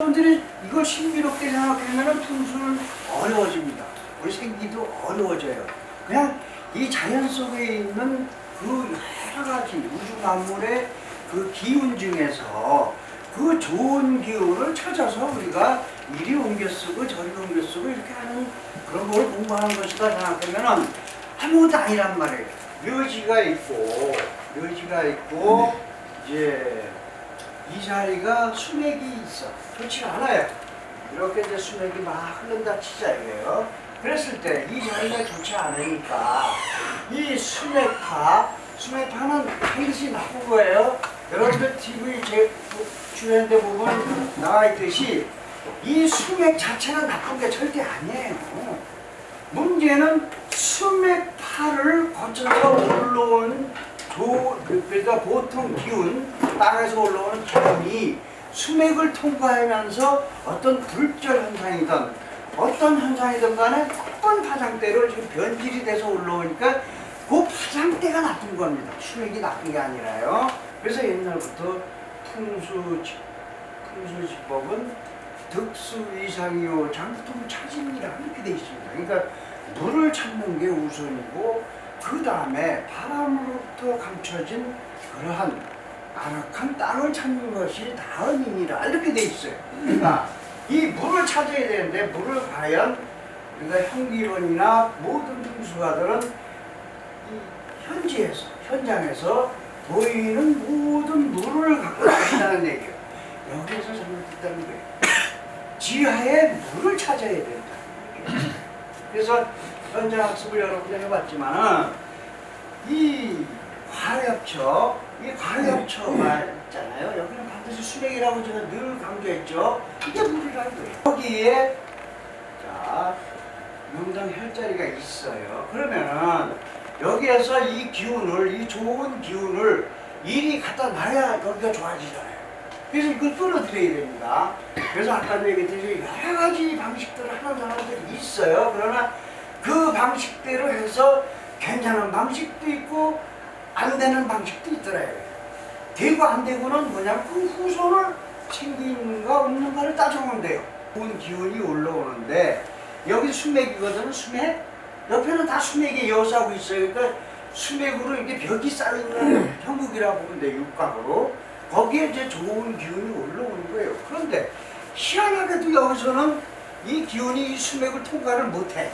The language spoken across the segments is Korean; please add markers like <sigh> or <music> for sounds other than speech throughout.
여러분들이 이걸 신비롭게 생각하면 풍수는 어려워집니다. 우리 생기도 어려워져요. 그냥 이 자연 속에 있는 그 여러 가지 우주 만물의 그 기운 중에서 그 좋은 기운을 찾아서 우리가 이리 옮겨 쓰고 저리 옮겨 쓰고 이렇게 하는 그런 걸 공부하는 것이다 생각하면은 아무것도 아니란 말이에요. 묘지가 있고 묘지가 있고 이제 이 자리가 수맥이 있어. 좋지 않아요. 이렇게 이제 수맥이 막 흐른다 치자 이거예요. 그랬을 때 이 자리가 좋지 않으니까 이 수맥파, 수맥파는 반드시 나쁜 거예요. 여러분들 TV 제 주연대 보면 나와 있듯이 이 수맥 자체가 나쁜 게 절대 아니에요. 문제는 수맥파를 거쳐서 올라온 조, 그- 그러니까 보통 기운, 땅에서 올라오는 기운이 수맥을 통과하면서 어떤 불절 현상이든 어떤 현상이든 간에 나쁜 파장대로 지금 변질이 돼서 올라오니까 그 파장대가 나쁜 겁니다. 수맥이 나쁜 게 아니라요. 그래서 옛날부터 풍수, 풍수지법은 득수 이상이요 장통 차진이라 이렇게 돼 있습니다. 그러니까 물을 찾는 게 우선이고 그 다음에 바람으로부터 감춰진 그러한 아늑한 땅을 찾는 것이 다음이니라 이렇게 돼 있어요. 그러니까 이 물을 찾아야 되는데 물을 과연 우리가 형기론이나 모든 풍수가들은 이 현지에서 현장에서 보이는 모든 물을 갖고 나신다는 얘기예요. 여기에서 잘못됐다는 거예요. 지하에 물을 찾아야 된다. 그래서 현장 학습을 여러분이 해봤지만은 이 과렵처, 이 과렵처가 있잖아요. 여기는 반드시 수맥이라고 제가 늘 강조했죠. 이게 물이라는 거예요. 여기에 자 명당 혈자리가 있어요. 그러면은 여기에서 이 기운을 이 좋은 기운을 이리 갖다 놔야 여기가 좋아지잖아요. 그래서 이걸 끌어들여야 됩니다. 그래서 아까도 얘기했듯이 여러 가지 방식들을 하는 사람들이 있어요. 그러나 그 방식대로 해서 괜찮은 방식도 있고 안 되는 방식도 있더라고요. 되고 안 되고는 뭐냐면 그 후손을 생기는가 없는가를 따져보면 돼요. 좋은 기운이 올라오는데 여기 수맥이거든요. 수맥. 옆에는 다 수맥이 이어서하고 있어요. 그러니까 수맥으로 이렇게 벽이 쌓여있는 형국이라고 보면 돼요. 육각으로. 거기에 이제 좋은 기운이 올라오는 거예요. 그런데 희한하게도 여기서는 이 기운이 이 수맥을 통과를 못해.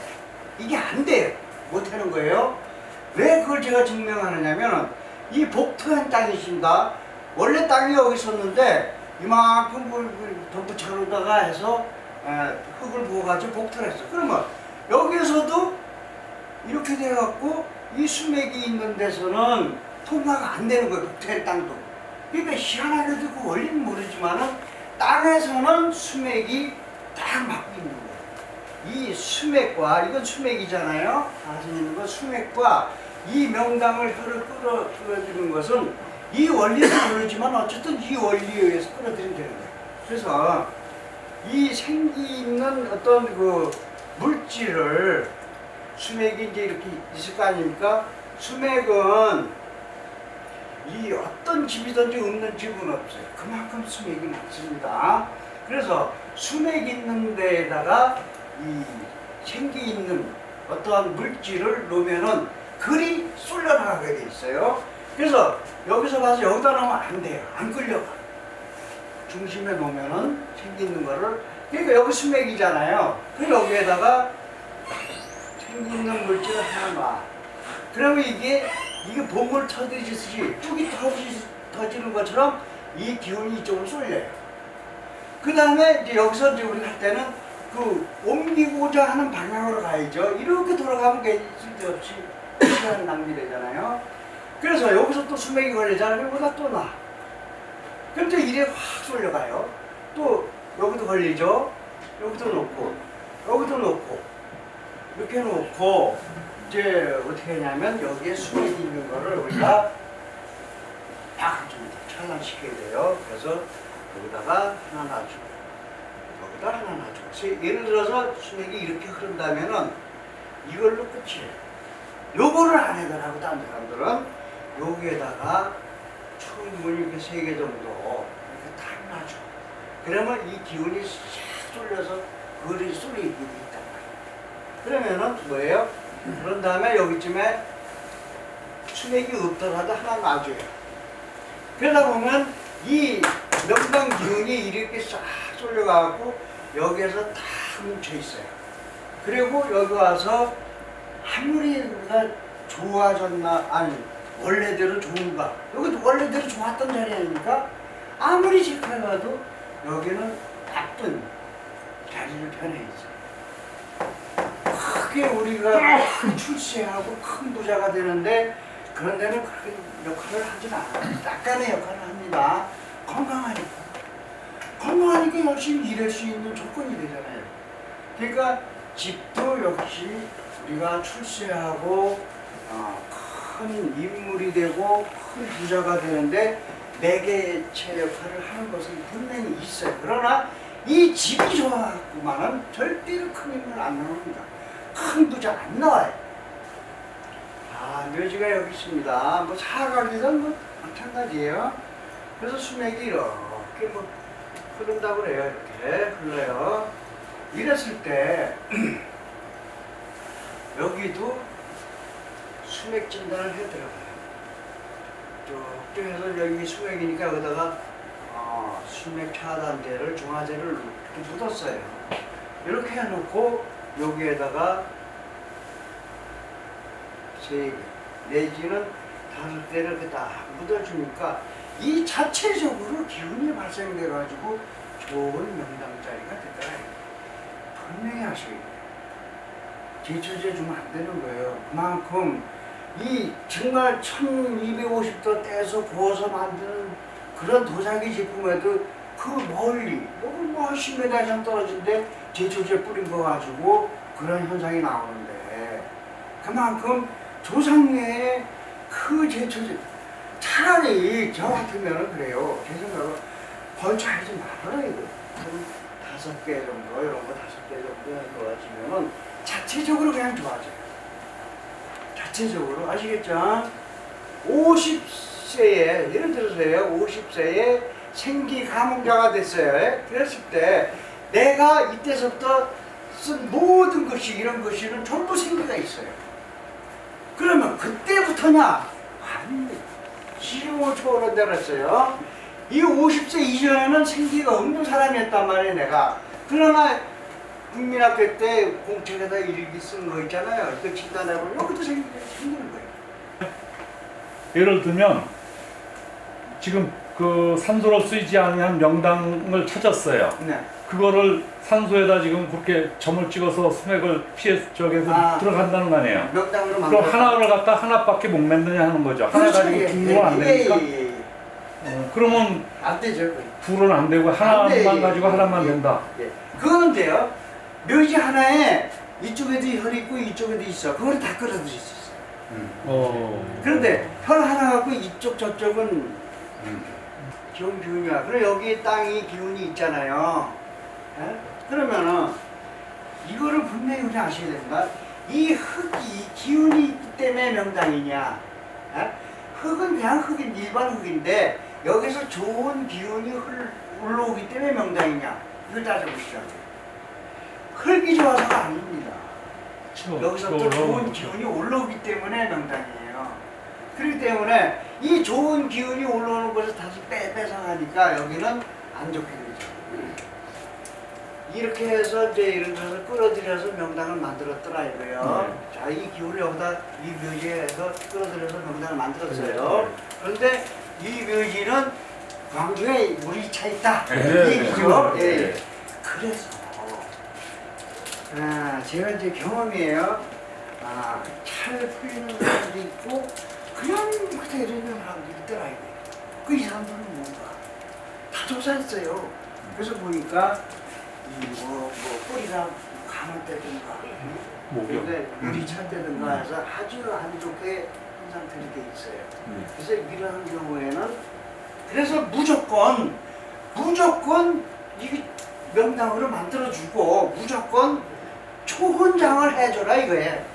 이게 안 돼요. 못하는 거예요. 왜 그걸 제가 증명하느냐면 이 복토한 땅이 있습니다. 원래 땅이 여기 있었는데 이만큼 덤프차로다가 해서 에, 흙을 부어가지고 복토를 했어. 그러면 여기에서도 이렇게 돼갖고 이 수맥이 있는 데서는 통과가 안 되는 거예요. 복토의 땅도. 그러니까 희한하게도 그 원리는 모르지만은 땅에서는 수맥이 딱 맞고 있는 거예요. 이 수맥과 이건 수맥이잖아요. 가슴 있는 건 수맥과 이 명당을 혀를 끌어 끌어주는 것은 이 원리는 모르지만 어쨌든 이 원리에 의해서 끌어들이면 되는 거예요. 그래서 이 생기 있는 어떤 그 물질을 수맥이 이제 이렇게 있을 거 아닙니까? 수맥은 이 어떤 집이든지 없는 집은 없어요. 그만큼 수맥이 많습니다. 그래서 수맥 있는 데에다가 이 생기 있는 어떠한 물질을 놓으면은 글이 쏠려나가게 돼 있어요. 그래서 여기서 봐서 여기다 놓으면 안 돼요. 안 끌려가. 중심에 놓으면은 생기 있는 거를 그러니까 여기 수맥이잖아요. 그 여기에다가 생기 있는 물질을 하나 놔. 그러면 이게 이게 봉을 터지듯이 뚝이 터지, 터지는 것처럼 이 기운이 이쪽으로 쏠려요. 그 다음에 이제 여기서 이제 우리가 할 때는 그 옮기고자 하는 방향으로 가야죠. 이렇게 돌아가면 쓸데없이 시간 낭비되잖아요. 그래서 여기서 또 수맥이 걸리잖아요. 여기다 또 놔. 그럼 또 이래 확 쏠려가요. 또 여기도 걸리죠. 여기도 놓고 여기도 놓고 이렇게 놓고 이제 어떻게 하냐면 여기에 수맥이 있는 거를 우리가 약좀 차단시켜야 돼요. 그래서 여기다가 하나 놔주고 여기다 하나 놔주고 예를 들어서 수맥이 이렇게 흐른다면은 이걸로 끝이에요. 요거를 안 해더라고 딴 사람들은 여기에다가 충분히 이렇게 세 개 정도 이렇게 딱 놔줘. 그러면 이 기운이 싹 쏠려서 그릇이 쏠리게 돼 있단 말이에요. 그러면은 뭐예요? 그런 다음에 여기쯤에 수맥이 없더라도 하나 놔줘요. 그러다 보면 이 명당 기운이 이렇게 싹 쏠려가고 여기에서 다 뭉쳐 있어요. 그리고 여기 와서 아무리 좋아졌나 아니 원래대로 좋은가 여기도 원래대로 좋았던 자리 아닙니까? 아무리 체크해봐도 여기는 나쁜 자리를 있어요. 크게 우리가 큰 출세하고 큰 부자가 되는데 그런 데는 그렇게 역할을 하진 않아요. 약간의 역할을 합니다. 건강하니까. 건강하니까 열심히 일할 수 있는 조건이 되잖아요. 그러니까 집도 역시 우리가 출세하고 어, 큰 인물이 되고 큰 부자가 되는데 매개체 역할을 하는 것은 분명히 있어요. 그러나 이 집이 좋아갖고만은 절대로 큰 인물 안 나옵니다. 큰 부자 안 나와요. 아, 묘지가 여기 있습니다. 뭐 사각이든 뭐 마찬가지예요. 그래서 수맥이 이렇게 뭐 흐른다고 그래요. 이렇게 흘러요. 이랬을 때 <clears throat> 여기도 수맥 진단을 해드려요. 쭉 해서 여기 수맥이니까 여기다가 어, 수맥 차단제를 중화제를 묻었어요. 이렇게 해놓고 여기에다가 세 개, 내지는 다섯 개를 이렇게 딱 묻어주니까 이 자체적으로 기운이 발생돼가지고 좋은 명당자리가 되더라. 분명히 하셔야 돼요. 제초제 주면 안 되는 거예요. 그만큼 이 정말 1250도 떼서 구워서 만드는 그런 도자기 제품에도 그 멀리 너무 뭐 10m 이상 떨어진데 제초제 뿌린 거 가지고 그런 현상이 나오는데 그만큼 조상의 그 제초제 차라리 저 같으면 그래요. 제 생각은 번창하지 말아라 이거. 한 다섯 개 정도 이런 거 다섯 개 정도 좋아지면은 자체적으로 그냥 좋아져요. 자체적으로 아시겠죠? 50세에 예를 들어서요 50세에 생기 감흥자가 됐어요. 그랬을 때 내가 이때서부터 쓴 모든 것이 이런 것이는 전부 생기가 있어요. 그러면 그때부터냐? 아닙니다. 시흥을 초월한다 그랬어요. 이 50세 이전에는 생기가 없는 사람이었단 말이에요, 내가. 그러나 국민학교 때 공책에다 일기 쓴 거 있잖아요. 이거 진단해보면 여기도 생기, 생기는 거예요. 예를 들면 지금 그 산소로 쓰이지 않는 명당을 찾았어요. 네. 그거를 산소에다 지금 그렇게 점을 찍어서 수맥을 피해 저기서 아. 들어간다는 거 아니에요. 명당으로. 그럼 하나를 갖다 하나밖에 못 만드냐 하는 거죠. 하나 가지고 두 개는 안 되니까. 예, 예, 예. 어, 그러면 안 되죠. 그건. 둘은 안 되고 안 하나만 돼. 가지고 하나만 예, 된다. 예. 그거는 돼요. 묘지 하나에 이쪽에도 혈 있고 이쪽에도 있어. 그걸 다 끌어들일 수 있어요. 어. 그런데 혈 하나 갖고 이쪽 저쪽은 기운 기운이야. 그리고 여기 땅이 기운이 있잖아요. 예? 그러면은 이거를 분명히 우리 아셔야 됩니다. 이 흙이 기운이 있기 때문에 명당이냐? 예? 흙은 그냥 흙인 일반 흙인데 여기서 좋은 기운이 흘, 올라오기 때문에 명당이냐? 이걸 따져보시죠. 흙이 좋아서가 아닙니다. 여기서부터 좋은 기운이 올라오기 때문에 명당이에요. 그렇기 때문에 이 좋은 기운이 올라오는 것을 다시 빼, 뺏어가니까 여기는 안 좋게 되죠. 이렇게 해서 이제 이런 것을 끌어들여서 명당을 만들었더라 이거예요. 자, 이 기운을 여기다 이 묘지에서 끌어들여서 명당을 만들었어요. 그런데 이 묘지는 광주에 물이 차 있다. 네, 이 얘기죠. 네. 예, 예. 그래서 아, 제가 이제 경험이에요. 아, 차를 풀리는 사람도 있고 그냥 그대로 있는 사람도 있더라 이거. 그이 사람들은 뭔가 다 조사했어요. 그래서 보니까 이뭐 뭐 뿌리가 감았다든가 목욕. 근데 물이 찼다든가 해서 아주 안 좋게 현상들이 돼 있어요. 음. 그래서 이러한 경우에는 그래서 무조건 무조건 이 명당으로 만들어주고 무조건 초혼장을 해줘라 이거예요.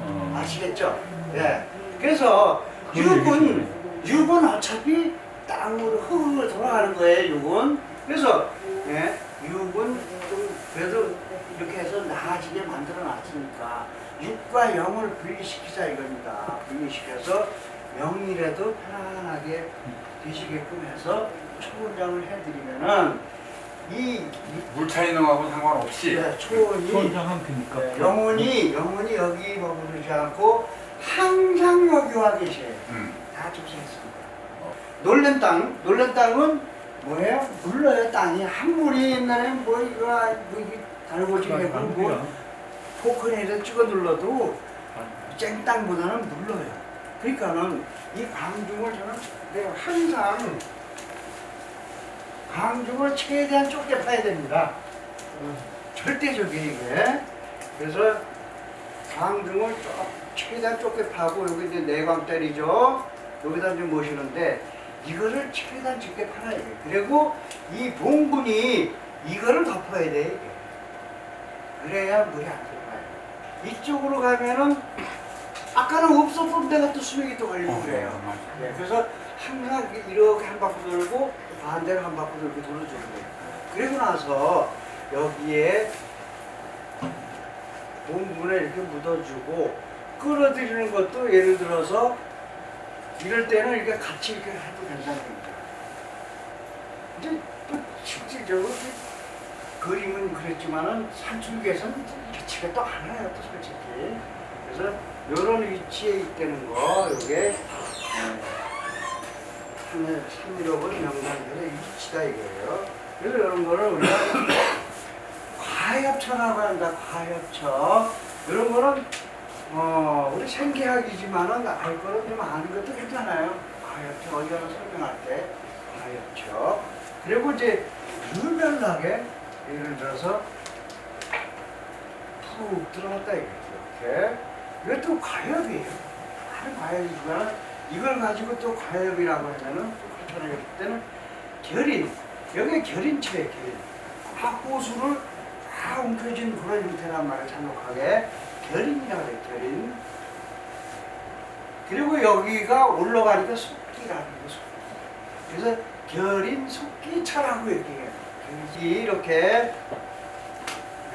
어. 아시겠죠? 예. 그래서 육은 육은 어차피 땅으로 흙으로 돌아가는 거예요. 육은 그래서 예, 육은 좀 그래도 이렇게 해서 나아지게 만들어 놨으니까 육과 영을 분리시키자 이겁니다. 분리시켜서 영이라도 편안하게 되시게끔 해서 초원장을 해드리면은 이, 이물 차이는 하고 상관없이 네, 초원이 수원장 한피니까. 네, 영혼이 영혼이 여기 머무르지 않고 항상 여기 와 계셔요. 음. 다 조사했습니다. 놀란 땅, 놀란 땅은 뭐예요? 물러요 땅이 한 물이 옛날에 뭐 이거 뭐 이게 달궈지고 뭐 포크레인에서 찍어 눌러도 쨍땅보다는 물러요. 그러니까는 이 광중을 저는 내가 항상 광중을 최대한 좁게 파야 됩니다. 어, 절대적이에요 이게. 그래서 좁- 최대한 좁게 파고 여기 이제 내광 때리죠. 여기다 이제 모시는데 이거를 최대한 좁게 팔아야 돼. 그리고 이 봉분이 이거를 덮어야 돼. 이게. 그래야 물이 안 들어가요. 이쪽으로 가면은 아까는 없었던 데가 또 수명이 또 걸리고 어, 그래요. 네, 그래서 항상 이렇게 한 바퀴 돌고 반대로 한 바퀴 돌고 돌려주는 거예요. 그리고 나서 여기에 본분에 이렇게 묻어주고 끌어들이는 것도 예를 들어서 이럴 때는 이렇게 같이 이렇게 해도 괜찮은 겁니다. 이제 또 실질적으로 그 그림은 그랬지만은 산줄기에서는 배치가 또안 해요, 또 솔직히. 그래서 이런 위치에 있다는 거, 요게 하늘 삼일업은 명상들의 위치다 이거예요. 그래서 이런 거를 우리가 <coughs> 과협처라고 한다, 과협처. 이런 거는 어, 우리 생계학이지만은 알 거는 좀 아는 것도 괜찮아요. 과협처 어디 가서 설명할 때 과협처. 그리고 이제 유별나게 예를 들어서 푹 들어갔다 이렇게 이것도 과협이에요. 다른 과협이지만 이걸 가지고 또 과협이라고 하면은 또 그렇잖아요. 그때는 결인 여기 결인체예요. 결인. 다 호수를 다 웅켜진 그런 형태란 말이에요. 잔혹하게 결인이라고 해요. 결인. 그리고 여기가 올라가니까 속기라는 거예요. 속기. 그래서 결인 속기차라고 얘기해요. 이렇게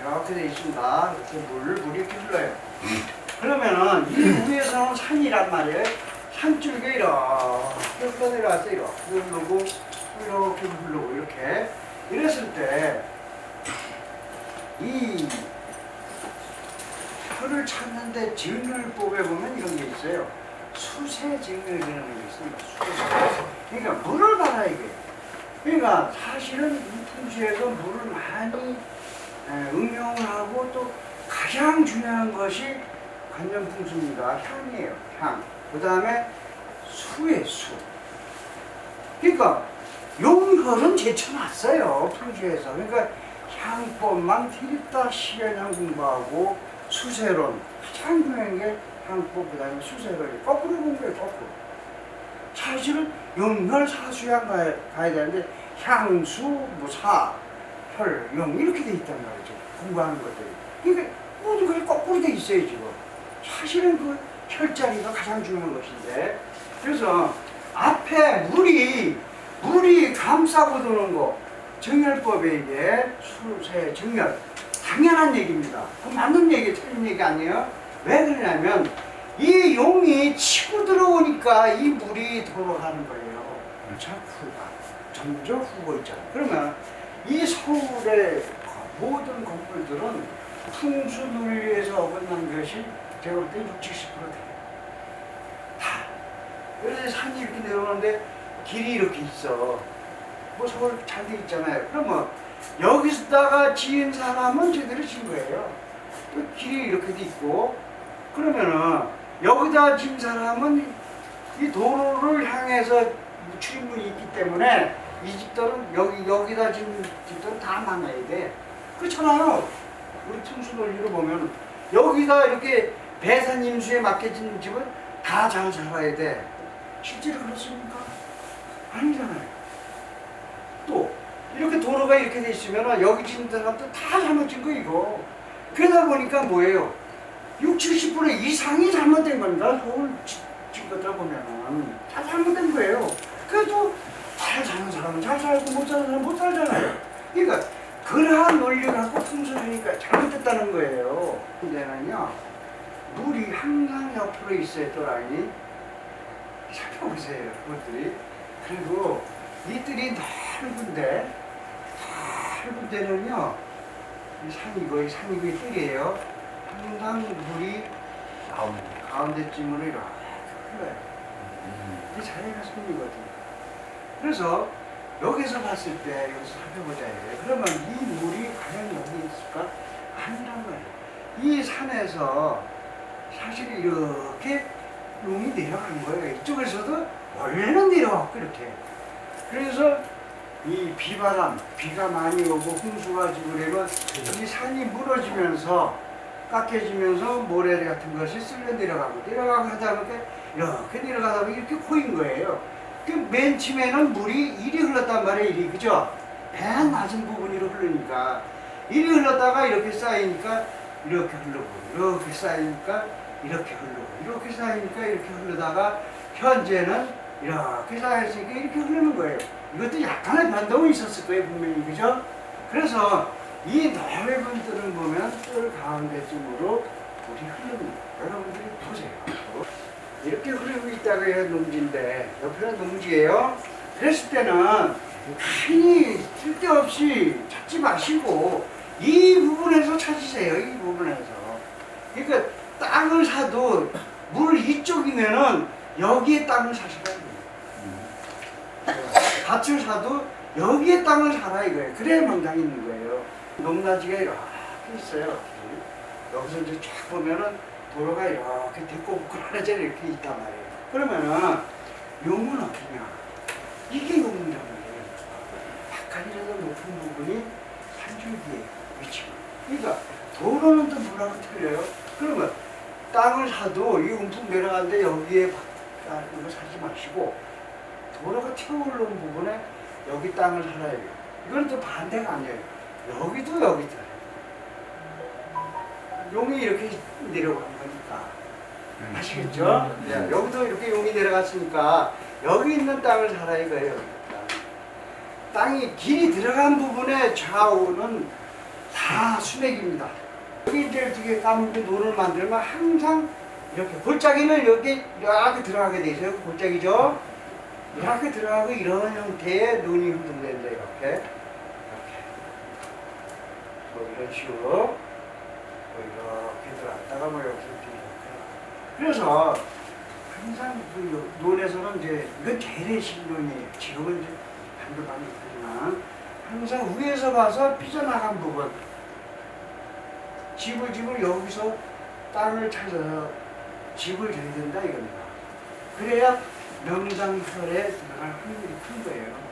이렇게 돼 있습니다. 이렇게 물, 물이 이렇게 흘러요. 그러면은 이 위에서는 산이란 말이에요. 산줄기 이렇게 흘러내려와서 이렇게 흐르고 이렇게 흐르고 이렇게 이랬을 때이 혀를 찾는데 증멸법에 보면 이런 게 있어요. 수세 증멸이라는 게 있습니다. 수세. 그러니까 물을 받아야 돼. 그러니까 사실은 이 풍수에서 물을 많이 에, 응용을 하고 또 가장 중요한 것이 관념 풍수입니다. 향이에요. 향. 그 다음에 수의 수. 그러니까 용혈은 제쳐놨어요. 풍수에서. 그러니까 향법만 디립다 시연향 공부하고 수세론 가장 중요한 게 향법 그 다음에 수세론이 거꾸로 본 거예요. 거꾸로. 사실은 용혈 사수향 가야, 가야 되는데 향수 무사 혈, 영 이렇게 돼 있단 말이죠. 공부하는 것들이. 그러니까 모든 것이 거꾸로 돼 있어요 지금. 사실은 그 혈자리가 가장 중요한 것인데 그래서 앞에 물이 물이 감싸고 도는 거 정열법에 이게 수세 정열 당연한 얘기입니다. 그 맞는 얘기 틀린 얘기 아니에요. 왜 그러냐면 이 용이 치고 들어오니까 이 물이 돌아가는 거예요. 자 후가 점점 후고 있잖아요. 그러면 이 서울의 모든 건물들은 풍수 논리에서 어긋난 것이 제가 볼때 60, 70% 돼요. 다. 그래서 산이 이렇게 내려오는데 길이 이렇게 있어. 뭐 서울 잘 돼 있잖아요. 그러면 여기서다가 지은 사람은 제대로 지은 거예요. 또 길이 이렇게 돼 있고 그러면은 여기다 지은 사람은 이 도로를 향해서 출입문이 있기 때문에 이 집들은 여기 여기다 지은 집들은 다 망해야 돼. 그렇잖아요. 우리 풍수 논리로 보면 여기다 이렇게 배산 임수에 맡겨진 집은 다잘 살아야 돼. 실제로 그렇습니까? 아니잖아요. 또 이렇게 도로가 이렇게 돼 있으면 여기 지은 사람도 다 잘못진 거 이거. 그러다 보니까 뭐예요? 60, 70% 이상이 잘못된 겁니다. 서울 지- 지은 것들 보면은 다 잘못된 거예요. 그래도 잘 사는 사람은 잘 살고 못 사는 사람은 못 살잖아요. 그러니까 그러한 논리를 갖고 풍수하니까 잘못됐다는 거예요. 근데는요, 물이 항상 옆으로 있어요, 또랑이. 살펴보세요, 그것들이. 그리고 이 뜰이 넓은데, 넓은 데는요, 이 산이고, 이 산이고, 이 뜰이에요. 항상 물이 나옵니다. 가운데쯤으로 이렇게 흘러요. 이게 자연의 섭리거든요. 그래서 여기서 봤을 때 여기서 살펴보자 이거예요. 그러면 이 물이 과연 여기 있을까? 아니란 말이에요. 이 산에서 사실 이렇게 롱이 내려간 거예요. 이쪽에서도 원래는 내려왔고 이렇게. 그래서 이 비바람, 비가 많이 오고 홍수가 지고 그러면 이 산이 무너지면서 깎여지면서 모래 같은 것이 쓸려 내려가고 내려가고 하다 보니까 이렇게 내려가다 보니 이렇게 고인 거예요. 그맨 처음에는 물이 이리 흘렀단 말이에요, 이리. 그죠? 맨 낮은 부분으로 흐르니까. 이리 흘렀다가 이렇게 쌓이니까 이렇게 흐르고, 이렇게 쌓이니까 이렇게 흐르고, 이렇게 쌓이니까 이렇게 흐르다가 현재는 이렇게 쌓였으니까 이렇게 흐르는 거예요. 이것도 약간의 변동이 있었을 거예요, 분명히. 그죠? 그래서 이 넓은 뜰을 보면 뜰 가운데쯤으로 물이 흐릅니다. 여러분들이 보세요. 이렇게 흐르고 있다고 해야 농지인데 옆에는 농지예요. 그랬을 때는 괜히 쓸데없이 찾지 마시고 이 부분에서 찾으세요. 이 부분에서. 그러니까 땅을 사도 물 이쪽이면은 여기에 땅을 사셔야 돼요. 밭을 사도 여기에 땅을 사라 이거예요. 그래야 명당이 있는 거예요. 농나지가 이렇게 있어요. 여기서 이제 쫙 보면은 도로가 이렇게 하나 잘 이렇게 있단 말이에요. 그러면은 용은 어디냐? 이게 용이란 말이에요. 약간이라도 높은 부분이 산줄기에 위치가. 그러니까 도로는 또 뭐라고 틀려요? 그러면 땅을 사도 이 움푹 내려가는데 여기에 이거 사지 마시고 도로가 튀어 올라온 부분에 여기 땅을 살아야 돼요. 이건 또 반대가 아니에요. 여기도 여기도. 용이 이렇게 내려간 거니까. 아시겠죠? 네, 여기도 이렇게 용이 내려갔으니까 여기 있는 땅을 살아 이거예요. 땅이 길이 들어간 부분의 좌우는 다 수맥입니다. 여기 이제 어떻게 까먹게 노를 만들면 항상 이렇게 골짜기는 여기 이렇게 들어가게 돼 있어요. 골짜기죠? 이렇게 들어가고 이런 형태의 눈이 형성된다 이렇게. 이렇게. 뭐 이런 식으로 뭐 이렇게 들어갔다가 뭐 여기서 이렇게 그래서 항상 그 논에서는 이제 이건 재래식 논이에요. 지금은 이제 반들반들하지만 항상 위에서 봐서 삐져나간 부분 집을 집을 여기서 땅을 찾아서 집을 져야 된다 이겁니다 그래야 명당설에 들어갈 확률이 큰 거예요.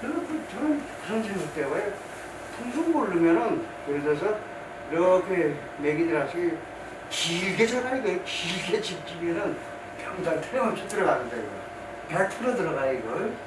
그래서 그- 저는 그런 생각 때문에 풍선 모르면은 예를 들어서 이렇게 매기들하시 길게 전화 이거 길게 집집이면 평당 틀림없이 들어가는다 이거. 100% 들어가 이거.